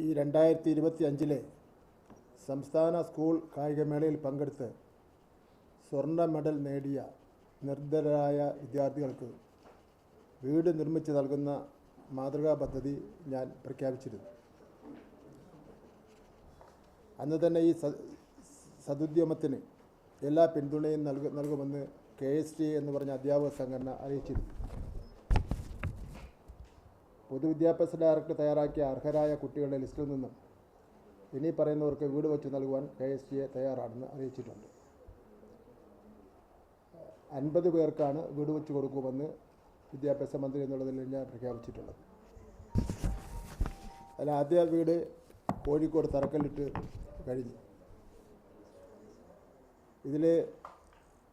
ഈ രണ്ടായിരത്തി ഇരുപത്തി അഞ്ചിലെ സംസ്ഥാന സ്കൂൾ കായികമേളയിൽ പങ്കെടുത്ത് സ്വർണ മെഡൽ നേടിയ നിർദ്ധരായ വിദ്യാർത്ഥികൾക്ക് വീട് നിർമ്മിച്ച് നൽകുന്ന മാതൃകാ പദ്ധതി ഞാൻ പ്രഖ്യാപിച്ചിരുന്നു. അന്ന് തന്നെ ഈ സ- സതുദ്യമത്തിന് എല്ലാ പിന്തുണയും നൽകു നൽകുമെന്ന് കെ എസ് ടി എന്ന് പറഞ്ഞ അധ്യാപക സംഘടന അറിയിച്ചിരുന്നു. പൊതുവിദ്യാഭ്യാസ ഡയറക്ടർ തയ്യാറാക്കിയ അർഹരായ കുട്ടികളുടെ ലിസ്റ്റിൽ നിന്നും ഇനി പറയുന്നവർക്ക് വീട് വെച്ച് നൽകുവാൻ കെ എസ് ടി എ തയ്യാറാണെന്ന് അറിയിച്ചിട്ടുണ്ട്. അൻപത് പേർക്കാണ് വീട് വെച്ച് കൊടുക്കുമെന്ന് വിദ്യാഭ്യാസ മന്ത്രി എന്നുള്ളതിൽ ഞാൻ പ്രഖ്യാപിച്ചിട്ടുള്ളത്. അതിൽ ആദ്യ വീട് കോഴിക്കോട് തറക്കല്ലിട്ട് കഴിഞ്ഞു. ഇതിൽ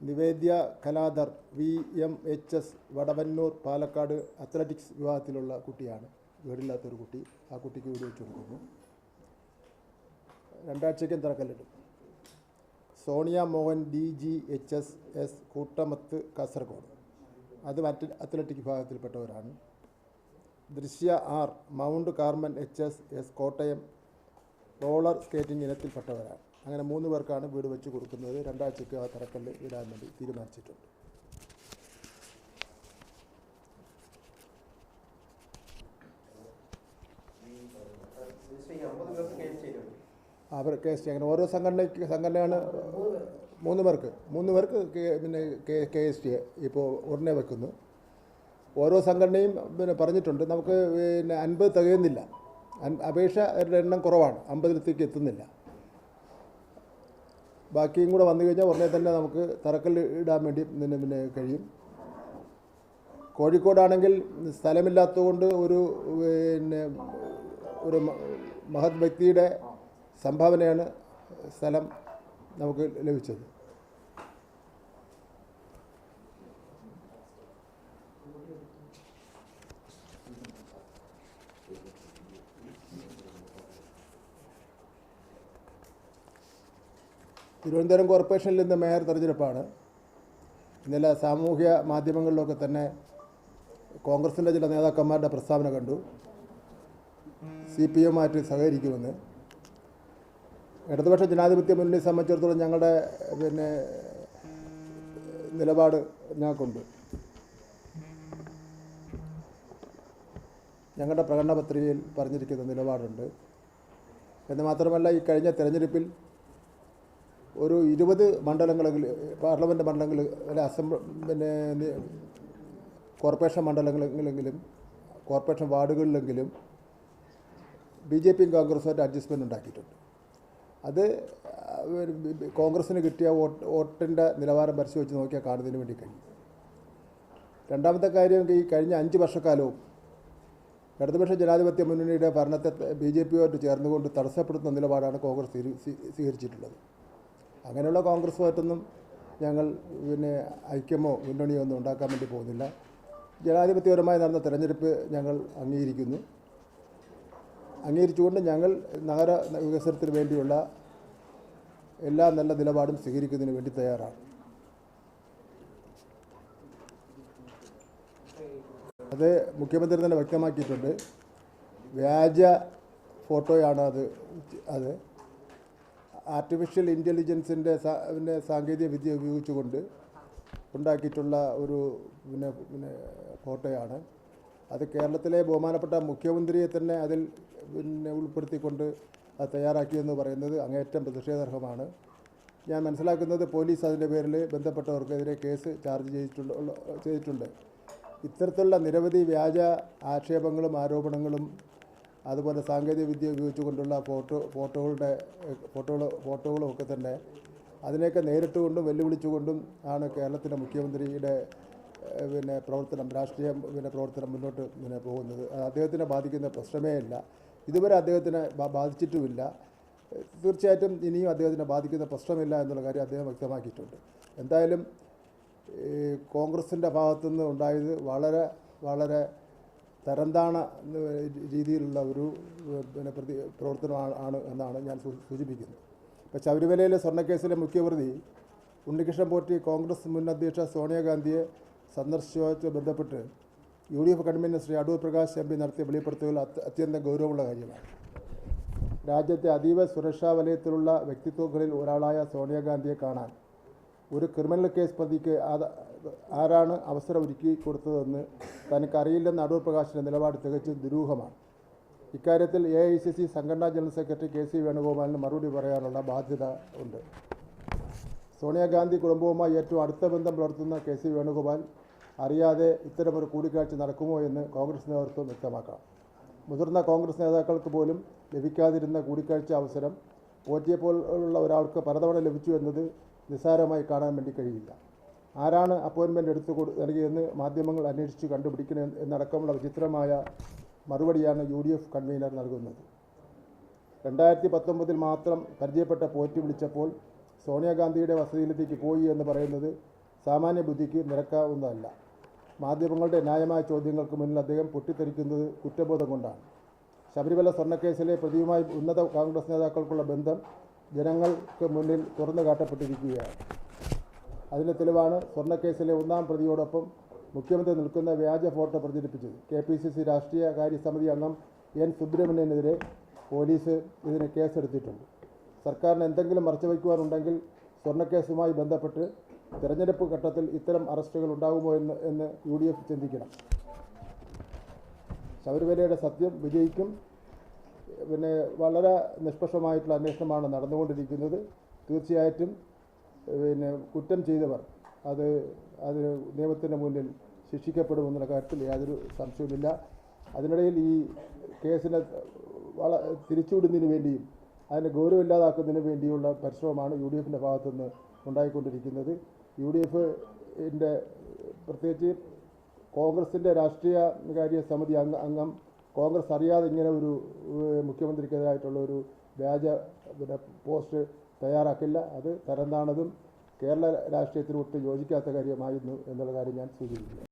Nivedya Kaladhar V M H S Vadavannur Palakkad athletics വിഭാഗത്തിലുള്ള കുട്ടിയാണ്. വീടില്ലാത്തൊരു കുട്ടി. ആ കുട്ടിക്ക് വീട് വെച്ച് കൊടുക്കുന്നു. രണ്ടാഴ്ചയ്ക്കും തറക്കല്ലിടും Sonia Mohan D G H S S Koottamath Kasaragod. അത് മറ്റ് athletic വിഭാഗത്തിൽപ്പെട്ടവരാണ്. Drishya R mount Carmel H S S Kottayam roller skating ഇനത്തിൽപ്പെട്ടവരാണ്. അങ്ങനെ മൂന്ന് പേർക്കാണ് വീട് വെച്ച് കൊടുക്കുന്നത്. രണ്ടാഴ്ചയ്ക്ക് ആ തറക്കല്ല് ഇടാൻ വേണ്ടി തീരുമാനിച്ചിട്ടുണ്ട്. അവർ കേസ് അങ്ങനെ ഓരോ സംഘടനയ്ക്ക് സംഘടനയാണ് മൂന്ന് പേർക്ക്. മൂന്ന് പേർക്ക് പിന്നെ കെ കെ എസ് ടി ഇപ്പോൾ ഉടനെ വെക്കുന്നു. ഓരോ സംഘടനയും പിന്നെ പറഞ്ഞിട്ടുണ്ട്. നമുക്ക് പിന്നെ അൻപത് തികയുന്നില്ല. അപേക്ഷ എണ്ണം കുറവാണ്. അമ്പതിലത്തേക്ക് എത്തുന്നില്ല. ബാക്കിയും കൂടെ വന്നു കഴിഞ്ഞാൽ ഉടനെ തന്നെ നമുക്ക് തറക്കല്ല് ഇടാൻ വേണ്ടി പിന്നെ പിന്നെ കഴിയും. കോഴിക്കോടാണെങ്കിൽ സ്ഥലമില്ലാത്തതുകൊണ്ട് ഒരു പിന്നെ ഒരു മഹത് വ്യക്തിയുടെ സംഭാവനയാണ് സ്ഥലം നമുക്ക് ലഭിച്ചത്. തിരുവനന്തപുരം കോർപ്പറേഷനിൽ നിന്ന് മേയർ തെരഞ്ഞെടുപ്പാണ്. ഇന്നലെ സാമൂഹ്യ മാധ്യമങ്ങളിലൊക്കെ തന്നെ കോൺഗ്രസിന്റെ ചില നേതാക്കന്മാരുടെ പ്രസ്താവന കണ്ടു. സി പി എമ്മായിട്ട് സഹകരിക്കുമെന്ന്. ഇടതുപക്ഷ ജനാധിപത്യ മുന്നണിയെ സംബന്ധിച്ചിടത്തോളം ഞങ്ങളുടെ പിന്നെ നിലപാട് ഞങ്ങൾക്കുണ്ട്. ഞങ്ങളുടെ പ്രകടന പത്രികയിൽ പറഞ്ഞിരിക്കുന്ന നിലപാടുണ്ട്. എന്ന് മാത്രമല്ല ഈ കഴിഞ്ഞ തെരഞ്ഞെടുപ്പിൽ ഒരു ഇരുപത് മണ്ഡലങ്ങളിൽ പാർലമെന്റ് മണ്ഡലങ്ങളിൽ അല്ല അസംബ്ലി പിന്നെ കോർപ്പറേഷൻ മണ്ഡലങ്ങളിലെങ്കിലും കോർപ്പറേഷൻ വാർഡുകളിലെങ്കിലും ബി ജെ പിയും കോൺഗ്രസുമായിട്ട് അഡ്ജസ്റ്റ്മെന്റ് ഉണ്ടാക്കിയിട്ടുണ്ട്. അത് കോൺഗ്രസ്സിന് കിട്ടിയ വോട്ട് വോട്ടിന്റെ നിലവാരം പരിശോധിച്ച് നോക്കിയാൽ കാണുന്നതിന് വേണ്ടി കഴിയും. രണ്ടാമത്തെ കാര്യം ഈ കഴിഞ്ഞ അഞ്ച് വർഷക്കാലവും ഇടതുപക്ഷ ജനാധിപത്യ മുന്നണിയുടെ ഭരണത്തെ ബി ജെ പിയുമായിട്ട് ചേർന്നുകൊണ്ട് തടസ്സപ്പെടുത്തുന്ന നിലപാടാണ് കോൺഗ്രസ് സ്വീ- സ്വീ- സ്വീകരിച്ചിട്ടുള്ളത്. അങ്ങനെയുള്ള കോൺഗ്രസുമായിട്ടൊന്നും ഞങ്ങൾ പിന്നെ ഐക്യമോ മുന്നണിയോ ഒന്നും ഉണ്ടാക്കാൻ വേണ്ടി പോകുന്നില്ല. ജനാധിപത്യപരമായി നടന്ന തെരഞ്ഞെടുപ്പ് ഞങ്ങൾ അംഗീകരിക്കുന്നു. അംഗീകരിച്ചുകൊണ്ട് ഞങ്ങൾ നഗര വികസനത്തിന് വേണ്ടിയുള്ള എല്ലാ നല്ല നിലപാടും സ്വീകരിക്കുന്നതിന് വേണ്ടി തയ്യാറാണ്. അത് മുഖ്യമന്ത്രി തന്നെ വ്യക്തമാക്കിയിട്ടുണ്ട്. വ്യാജ ഫോട്ടോയാണ് അത് അത് ആർട്ടിഫിഷ്യൽ ഇന്റലിജൻസിന്റെ പിന്നെ സാങ്കേതിക വിദ്യ ഉപയോഗിച്ചുകൊണ്ട് ഉണ്ടാക്കിയിട്ടുള്ള ഒരു പിന്നെ പിന്നെ ഫോട്ടോയാണ്. അത് കേരളത്തിലെ ബഹുമാനപ്പെട്ട മുഖ്യമന്ത്രിയെ തന്നെ അതിൽ പിന്നെ ഉൾപ്പെടുത്തിക്കൊണ്ട് അത് തയ്യാറാക്കിയെന്ന് പറയുന്നത് അങ്ങേയറ്റം പ്രതിഷേധാർഹമാണ്. ഞാൻ മനസ്സിലാക്കുന്നത് പോലീസ് അതിന്റെ പേരിൽ ബന്ധപ്പെട്ടവർക്കെതിരെ കേസ് ചാർജ് ചെയ്തിട്ടുണ്ട് ചെയ്തിട്ടുണ്ട്. ഇത്തരത്തിലുള്ള നിരവധി വ്യാജ ആക്ഷേപങ്ങളും ആരോപണങ്ങളും അതുപോലെ സാങ്കേതിക വിദ്യ ഉപയോഗിച്ചുകൊണ്ടുള്ള ഫോട്ടോ ഫോട്ടോകളുടെ ഫോട്ടോകൾ ഫോട്ടോകളും ഒക്കെ തന്നെ അതിനെയൊക്കെ നേരിട്ടുകൊണ്ടും വെല്ലുവിളിച്ചുകൊണ്ടും ആണ് കേരളത്തിലെ മുഖ്യമന്ത്രിയുടെ പിന്നെ പ്രവർത്തനം രാഷ്ട്രീയ പിന്നെ പ്രവർത്തനം മുന്നോട്ട് പിന്നെ പോകുന്നത്. അദ്ദേഹത്തിനെ ബാധിക്കുന്ന പ്രശ്നമേ ഇല്ല ഇതുവരെ അദ്ദേഹത്തിനെ ബാധിച്ചിട്ടുമില്ല. തീർച്ചയായിട്ടും ഇനിയും അദ്ദേഹത്തിനെ ബാധിക്കുന്ന പ്രശ്നമില്ല എന്നുള്ള കാര്യം അദ്ദേഹം വ്യക്തമാക്കിയിട്ടുണ്ട്. എന്തായാലും കോൺഗ്രസിന്റെ ഭാഗത്തുനിന്ന് ഉണ്ടായത് വളരെ വളരെ തരംതാണ രീതിയിലുള്ള ഒരു പിന്നെ പ്രതി പ്രവർത്തനമാണ് ആണ് എന്നാണ് ഞാൻ സൂചിപ്പിക്കുന്നത്. ഇപ്പോൾ ശബരിമലയിലെ സ്വർണക്കേസിലെ മുഖ്യപ്രതി ഉണ്ണികൃഷ്ണൻ പോറ്റി കോൺഗ്രസ് മുൻ അധ്യക്ഷ സോണിയാഗാന്ധിയെ സന്ദർശിച്ചുമായി ബന്ധപ്പെട്ട് U D F convenor Shri Adoor Prakash M P നടത്തിയ വെളിപ്പെടുത്തലുകൾ അത് അത്യന്തം ഗൗരവമുള്ള കാര്യമാണ്. രാജ്യത്തെ അതീവ സുരക്ഷാ വലയത്തിലുള്ള വ്യക്തിത്വങ്ങളിൽ ഒരാളായ സോണിയാഗാന്ധിയെ കാണാൻ ഒരു ക്രിമിനൽ കേസ് പ്രതിക്ക് ആരാണ് അവസരം ഒരുക്കി കൊടുത്തതെന്ന് തനിക്കറിയില്ലെന്ന അടൂർ പ്രകാശിന്റെ നിലപാട് തികച്ചും ദുരൂഹമാണ്. ഇക്കാര്യത്തിൽ എ ഐ സി സി സംഘടനാ ജനറൽ സെക്രട്ടറി കെ സി വേണുഗോപാലിന് മറുപടി പറയാനുള്ള ബാധ്യത ഉണ്ട്. സോണിയാഗാന്ധി കുടുംബവുമായി ഏറ്റവും അടുത്ത ബന്ധം പുലർത്തുന്ന കെ സി വേണുഗോപാൽ അറിയാതെ ഇത്തരമൊരു കൂടിക്കാഴ്ച നടക്കുമോ എന്ന് കോൺഗ്രസ് നേതൃത്വം വ്യക്തമാക്കാം മുതിർന്ന കോൺഗ്രസ് നേതാക്കൾക്ക് പോലും ലഭിക്കാതിരുന്ന കൂടിക്കാഴ്ച അവസരം പോറ്റിയെ പോലുള്ള ഒരാൾക്ക് പലതവണ ലഭിച്ചു എന്നത് നിസ്സാരമായി കാണാൻ വേണ്ടി കഴിയില്ല. ആരാണ് അപ്പോയിൻമെന്റ് എടുത്തു കൊടു നൽകിയെന്ന് മാധ്യമങ്ങൾ അന്വേഷിച്ച് കണ്ടുപിടിക്കണം എന്നടക്കമുള്ള വിചിത്രമായ മറുപടിയാണ് യു ഡി എഫ് കൺവീനർ നൽകുന്നത്. രണ്ടായിരത്തി പത്തൊമ്പതിൽ മാത്രം പരിചയപ്പെട്ട പോറ്റി വിളിച്ചപ്പോൾ സോണിയാഗാന്ധിയുടെ വസതിയിലേക്ക് പോയി എന്ന് പറയുന്നത് സാമാന്യ ബുദ്ധിക്ക് നിരക്കാവുന്നതല്ല. മാധ്യമങ്ങളുടെ ന്യായമായ ചോദ്യങ്ങൾക്ക് മുന്നിൽ അദ്ദേഹം പൊട്ടിത്തെറിക്കുന്നത് കുറ്റബോധം കൊണ്ടാണ്. ശബരിമല സ്വർണക്കേസിലെ പ്രതിയുമായി ഉന്നത കോൺഗ്രസ് നേതാക്കൾക്കുള്ള ബന്ധം ജനങ്ങൾക്ക് മുന്നിൽ തുറന്നു കാട്ടപ്പെട്ടിരിക്കുകയാണ്. അതിന്റെ തെളിവാണ് സ്വർണക്കേസിലെ ഒന്നാം പ്രതിയോടൊപ്പം മുഖ്യമന്ത്രി നിൽക്കുന്ന വ്യാജ ഫോട്ടോ പ്രചരിപ്പിച്ചത്. കെ പി സി സി രാഷ്ട്രീയ കാര്യസമിതി അംഗം എൻ സുബ്രഹ്മണ്യനെതിരെ പോലീസ് ഇതിന് കേസെടുത്തിട്ടുണ്ട്. സർക്കാരിന് എന്തെങ്കിലും മറച്ചുവയ്ക്കുവാനുണ്ടെങ്കിൽ സ്വർണക്കേസുമായി ബന്ധപ്പെട്ട് തിരഞ്ഞെടുപ്പ് ഘട്ടത്തിൽ ഇത്തരം അറസ്റ്റുകൾ ഉണ്ടാകുമോ എന്ന് എന്ന് യു ഡി എഫ് ചിന്തിക്കണം. ശബരിമലയുടെ സത്യം വിജയിക്കും. പിന്നെ വളരെ നിഷ്പക്ഷമായിട്ടുള്ള അന്വേഷണമാണ് നടന്നുകൊണ്ടിരിക്കുന്നത്. തീർച്ചയായിട്ടും പിന്നെ കുറ്റം ചെയ്തവർ അത് അത് നിയമത്തിന്റെ മുന്നിൽ ശിക്ഷിക്കപ്പെടുമെന്നുള്ള കാര്യത്തിൽ യാതൊരു സംശയവുമില്ല. അതിനിടയിൽ ഈ കേസിനെ വള തിരിച്ചുവിടുന്നതിന് വേണ്ടിയും അതിനെ ഗൗരവമില്ലാതാക്കുന്നതിന് വേണ്ടിയുള്ള പരിശ്രമമാണ് യു ഡി എഫിന്റെ ഭാഗത്തുനിന്ന് ഉണ്ടായിക്കൊണ്ടിരിക്കുന്നത്. യു ഡി എഫിന്റെ പ്രത്യേകിച്ച് കോൺഗ്രസിന്റെ രാഷ്ട്രീയ കാര്യ സമിതി അംഗ അംഗം കോൺഗ്രസ് അറിയാതെ ഇങ്ങനെ ഒരു മുഖ്യമന്ത്രിക്കെതിരായിട്ടുള്ള ഒരു വ്യാജ പിന്നെ പോസ്റ്റ് തയ്യാറാക്കില്ല. അത് തരം താണതും കേരള രാഷ്ട്രീയത്തിന് ഒട്ടും യോജിക്കാത്ത കാര്യമായിരുന്നു എന്നുള്ള കാര്യം ഞാൻ സൂചിപ്പിക്കുന്നു